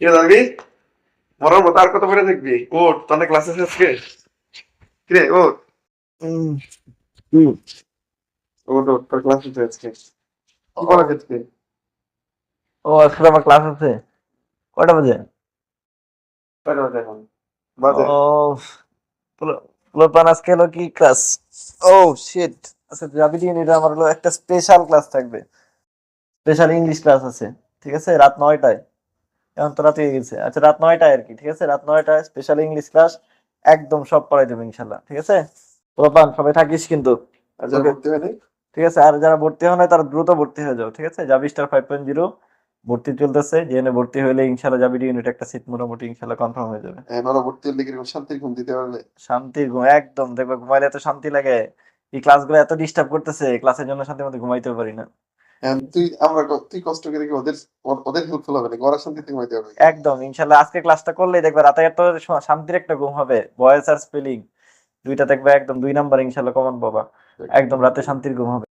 কি জানবি? মরার মতো আর কত করে দেখবি? ওট তোর ক্লাস আজকে কিরে ওট ওট ওট তোর ক্লাস আছে আজকে। কি বলা আজকে? ও আজকে আমার ক্লাস আছে। কয়টা বাজে? কয়টা বাজে এখন? বাজে। ও পুরোপান আজকে হলো কি ক্লাস ও শিট আচ্ছা আমার হলো একটা স্পেশাল ক্লাস থাকবে। স্পেশাল ইংলিশ ক্লাস আছে ঠিক আছে? রাত নয়টায়। এখন তো রাত হয়ে গেছে। আচ্ছা রাত নয়টায় আর কি ঠিক আছে? রাত নয়টায় স্পেশাল ইংলিশ ক্লাস একদম সব পড়াই দেবো ইনশাল্লাহ ঠিক আছে? পুরোপান সবাই থাকিস কিন্তু। ঠিক আছে আর যারা ভর্তি হয় না তারা দ্রুত ভর্তি হয়ে যাও ঠিক আছে? যাবি স্টার ফাইভ পয়েন্ট জিরো ভর্তি চলতেছে জেনে ভর্তি হলে ইনশাল্লাহ যাবি ইউনিট একটা সিট মোটামুটি ইনশাল্লাহ কনফার্ম হয়ে যাবে। এবারও ভর্তি হলে কীরকম শান্তির ঘুম দিতে পারবে শান্তির ঘুম একদম। দেখবে ঘুমাইলে এত শান্তি লাগে। এই ক্লাসগুলো এত ডিস্টার্ব করতেছে ক্লাসের জন্য শান্তির মধ্যে ঘুমাইতেও পারি না। তুই আমরা তুই কষ্ট করে ওদের ওদের হেল্পফুল হবে না গড়া শান্তিতে ঘুমাইতে হবে একদম ইনশাল্লাহ। আজকে ক্লাসটা করলেই দেখবে রাতে এত শান্তির একটা ঘুম হবে। ভয়েস আর স্পেলিং দুইটা দেখবে একদম দুই নাম্বার ইনশাল্লাহ কমন বাবা। একদম রাতে শান্তির ঘুম হবে।